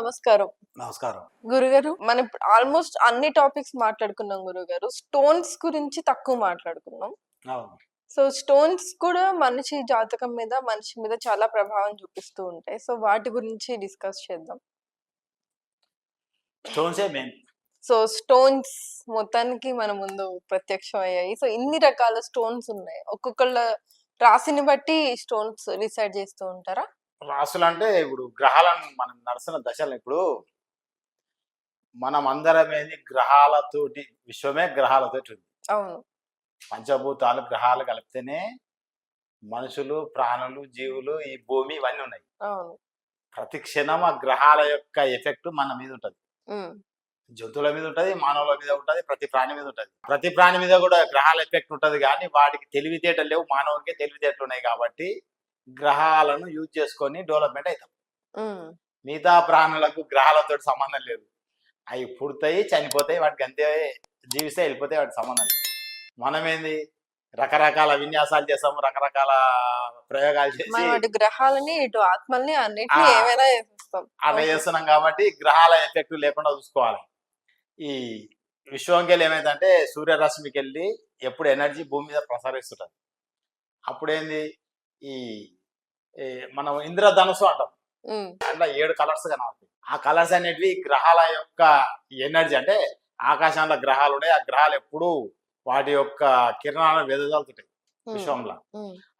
నమస్కారం. నమస్కారం. గురుగారు మనం ఆల్మోస్ట్ అన్ని టాపిక్స్ మాట్లాడుకున్నాం గురుగారు. స్టోన్స్ గురించి తక్కువ మాట్లాడుకున్నాం. సో స్టోన్స్ కూడా మనిషి జాతకం మీద మనిషి మీద చాలా ప్రభావం చూపిస్తూ ఉంటాయి. సో వాటి గురించి డిస్కస్ చేద్దాం. స్టోన్సే సో స్టోన్స్ మొత్తానికి మన ముందు ప్రత్యక్షం అయ్యాయి సో ఇన్ని రకాల స్టోన్స్ ఉన్నాయి. ఒక్కొక్కళ్ళ రాశిని బట్టి స్టోన్స్ డిసైడ్ చేస్తూ ఉంటారా? రాసులు అంటే ఇప్పుడు గ్రహాలను మనం నడుస్తున్న దశలు ఇప్పుడు మనం అందరం ఏంది గ్రహాలతోటి విశ్వమే గ్రహాలతోటి ఉంది. అవును. పంచభూతాలు గ్రహాలు కలిపితేనే మనుషులు ప్రాణులు జీవులు ఈ భూమి ఇవన్నీ ఉన్నాయి. ప్రతి క్షణం ఆ గ్రహాల యొక్క ఎఫెక్ట్ మన మీద ఉంటది. జంతువుల మీద ఉంటది మానవుల మీద ఉంటది ప్రతి ప్రాణి మీద ఉంటది. ప్రతి ప్రాణి మీద కూడా గ్రహాల ఎఫెక్ట్ ఉంటది కానీ వాటికి తెలివితేటలు లేవు మానవునికి తెలివితేటలు ఉన్నాయి కాబట్టి గ్రహాలను యూజ్ చేసుకొని డెవలప్మెంట్ అవుతాం మిగతా ప్రాణులకు గ్రహాలతో సంబంధం లేదు. అవి పుడతాయి చనిపోతాయి వాటికి అంతే జీవిస్తే వెళ్ళిపోతాయి వాటికి సంబంధం లేదు. మనం ఏంది రకరకాల విన్యాసాలు చేస్తాము రకరకాల ప్రయోగాలు చేసి గ్రహాలని ఇటు ఆత్మల్ని అన్నిటిని ఆ. ఏమైనా చేస్తాం అట్లా చేస్తున్నాం కాబట్టి గ్రహాల ఎఫెక్ట్ లేకుండా చూసుకోవాలి. ఈ విశ్వంకి వెళ్ళి ఏమైందంటే సూర్యరశ్మికి వెళ్ళి ఎప్పుడు ఎనర్జీ భూమి మీద ప్రసరిస్తుంటది. అప్పుడేంది? ఈ మనం ఇంద్రధనుసు అంటాం. అట్లా ఏడు కలర్స్ కనబడతాయి. ఆ కలర్స్ అనేటివి గ్రహాల యొక్క ఎనర్జీ అంటే ఆకాశంలో గ్రహాలు ఉన్నాయి. ఆ గ్రహాలు ఎప్పుడు వాటి యొక్క కిరణాలను వెదజల్లుతుంటాయి ఉమ్, విశ్వంలో.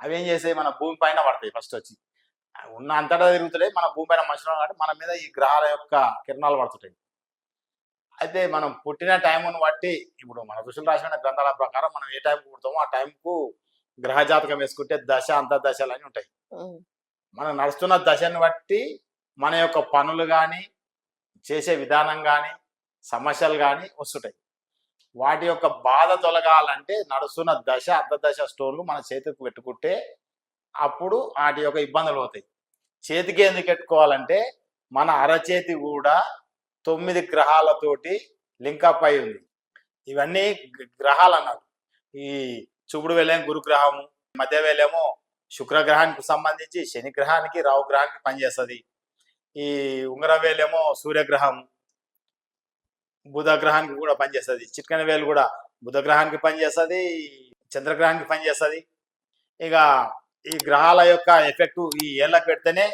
అవి ఏం చేస్తాయి? మన భూమి పైన పడతాయి ఫస్ట్ వచ్చి. ఉన్న అంతటా తిరుగుతున్నాయి మన భూమి పైన మనుషులు కాబట్టి మన మీద ఈ గ్రహాల యొక్క కిరణాలు పడుతుంటాయి. అయితే మనం పుట్టిన టైంను బట్టి ఇప్పుడు మన ఋషులు రాసిన గ్రంథాల ప్రకారం మనం ఏ టైంకు పుడతామో ఆ టైంకు గ్రహ జాతకం వేసుకుంటే దశ అంతర్దశలు అని ఉంటాయి. మనం నడుస్తున్న దశను బట్టి మన యొక్క పనులు కానీ చేసే విధానం కానీ సమస్యలు కానీ వస్తుంటాయి. వాటి యొక్క బాధ తొలగాలంటే నడుస్తున్న దశ అర్ధదశ స్టోన్లు మన చేతికి పెట్టుకుంటే అప్పుడు వాటి యొక్క ఇబ్బందులు అవుతాయి చేతికి ఎందుకు పెట్టుకోవాలంటే మన అరచేతి కూడా తొమ్మిది గ్రహాలతోటి లింకప్ అయి ఉంది. ఇవన్నీ గ్రహాలు అన్నారు. ఈ చూపుడు వేలేమో గురుగ్రహము మధ్య వేలేమో శుక్రగ్రహానికి సంబంధించి శని గ్రహానికి రావు గ్రహానికి పనిచేస్తుంది ఈ ఉంగరం వేలేమో సూర్యగ్రహం బుధ గ్రహానికి కూడా పనిచేస్తుంది చిట్కన వేలు కూడా బుధ గ్రహానికి పనిచేస్తుంది చంద్రగ్రహానికి పనిచేస్తుంది ఇక ఈ గ్రహాల యొక్క ఎఫెక్ట్ ఈ ఏళ్ళకు పెడితేనే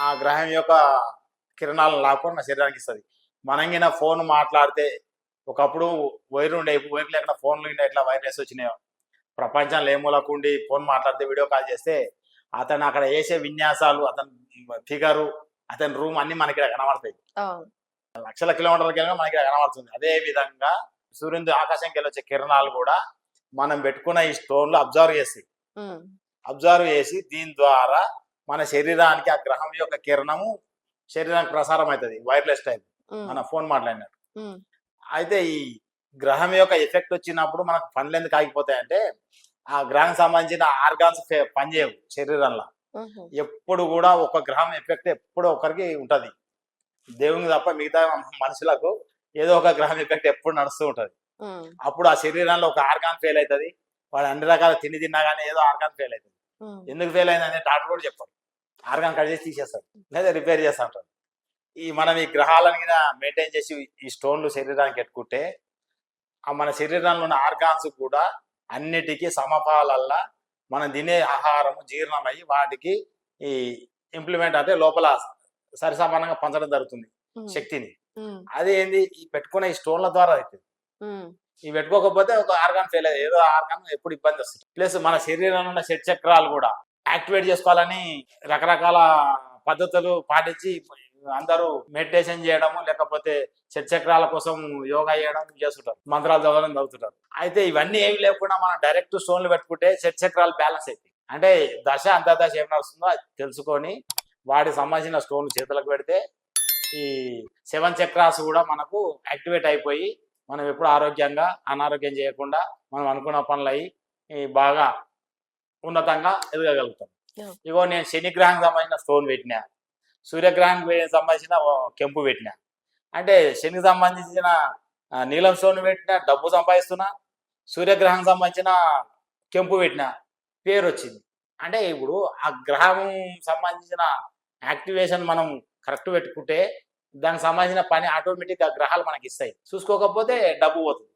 ఆ గ్రహం యొక్క కిరణాలను లాక్కొని మన శరీరానికి ఇస్తుంది. మనంగిన ఫోన్ మాట్లాడితే ఒకప్పుడు వైర్ ఉండే వైర్ లేకుండా ఫోన్లు ఉండే ఇట్లా వైర్లెస్ వచ్చినాయో. ప్రపంచంలో ఏ మూలకుండి ఫోన్ మాట్లాడితే వీడియో కాల్ చేస్తే అతను అక్కడ వేసే విన్యాసాలు అతని ఫిగరు అతని రూమ్ అన్ని మనకి ఇక్కడ కనబడతాయి. లక్షల కిలోమీటర్లకి వెళ్ళినా మనకి ఇక్కడ కనబడుతుంది. అదే విధంగా సూర్యుని ఆకాశంకి వచ్చే కిరణాలు కూడా మనం పెట్టుకున్న ఈ స్టోన్లు అబ్జర్వ్ ఉమ్, అబ్జర్వ్ చేసి దీని ద్వారా మన శరీరానికి ఆ గ్రహం యొక్క కిరణము శరీరానికి ప్రసారం అవుతుంది వైర్లెస్ టైప్. మన ఫోన్ మాట్లాడినట్టు. అయితే ఈ గ్రహం యొక్క ఎఫెక్ట్ వచ్చినప్పుడు మనకు పనులు ఎందుకు ఆగిపోతాయంటే ఆ గ్రహం సంబంధించిన ఆర్గాన్స్ పనిచేయవు శరీరంలో. ఎప్పుడు కూడా ఒక గ్రహం ఎఫెక్ట్ ఎప్పుడు ఒకరికి ఉంటది. దేవునికి తప్ప మిగతా మనుషులకు ఏదో ఒక గ్రహం ఎఫెక్ట్ ఎప్పుడు నడుస్తూ ఉంటది. అప్పుడు ఆ శరీరంలో ఒక ఆర్గాన్ ఫెయిల్ అవుతుంది వాడు అన్ని రకాల తిండి తిన్నా కానీ ఏదో ఆర్గాన్ ఫెయిల్ అవుతుంది ఎందుకు ఫెయిల్ అయిందని డాక్టర్ కూడా చెప్పారు ఆర్గాన్ కట్ చేసి తీసేస్తారు. లేదా రిపేర్ చేస్తా ఉంటారు. ఈ మనం ఈ గ్రహాలను మెయింటైన్ చేసి ఈ స్టోన్లు శరీరానికి పెట్టుకుంటే మన శరీరంలో ఉన్న ఆర్గాన్స్ కూడా అన్నిటికీ సమపాలల్లా మనం తినే ఆహారం జీర్ణమయ్యి వాటికి ఈ ఇంప్లిమెంట్ అంటే లోపల సరిసమానంగా పంచడం జరుగుతుంది శక్తిని. అది ఏంది? ఈ పెట్టుకునే ఈ స్టోన్ల ద్వారా అవుతుంది ఉమ్, ఇవి పెట్టుకోకపోతే ఒక ఆర్గాన్ ఫెయిల్ అయ్యేది ఏదో ఆర్గాన్ ఎప్పుడు ఇబ్బంది వస్తుంది. ప్లస్ మన శరీరంలో ఉన్న షట్ చక్రాలు కూడా యాక్టివేట్ చేసుకోవాలని రకరకాల పద్ధతులు పాటించి అందరూ మెడిటేషన్ చేయడము లేకపోతే షట్ చక్రాల కోసం యోగా చేయడం చేస్తుంటారు. మంత్రాలు చదవడం చదువుతుంటారు. అయితే ఇవన్నీ ఏమి లేకుండా మనం డైరెక్ట్ స్టోన్లు పెట్టుకుంటే షట్ చక్రాలు బ్యాలెన్స్ అవుతాయి అంటే దశ అంతర్దశ ఏం నడుస్తుందో అది తెలుసుకొని వాటికి సంబంధించిన స్టోన్లు చేతులకు పెడితే ఈ సెవెన్ చక్రాస్ కూడా మనకు యాక్టివేట్ అయిపోయి మనం ఎప్పుడు ఆరోగ్యంగా అనారోగ్యం చేయకుండా మనం అనుకున్న పనులు అయ్యి ఈ బాగా ఉన్నతంగా ఎదగలుగుతాం Yeah. ఇగో నేను శనిగ్రహానికి సంబంధించిన స్టోన్ పెట్టినా. సూర్యగ్రహానికి సంబంధించిన కెంపు పెట్టిన. అంటే శనికి సంబంధించిన నీలం స్టోన్ పెట్టిన డబ్బు సంపాదిస్తున్నా సూర్యగ్రహం సంబంధించిన కెంపు పెట్టిన పేరు వచ్చింది. అంటే ఇప్పుడు ఆ గ్రహం సంబంధించిన యాక్టివేషన్ మనం కరెక్ట్ పెట్టుకుంటే దానికి సంబంధించిన పని ఆటోమేటిక్గా గ్రహాలు మనకి ఇస్తాయి. చూసుకోకపోతే డబ్బు పోతుంది.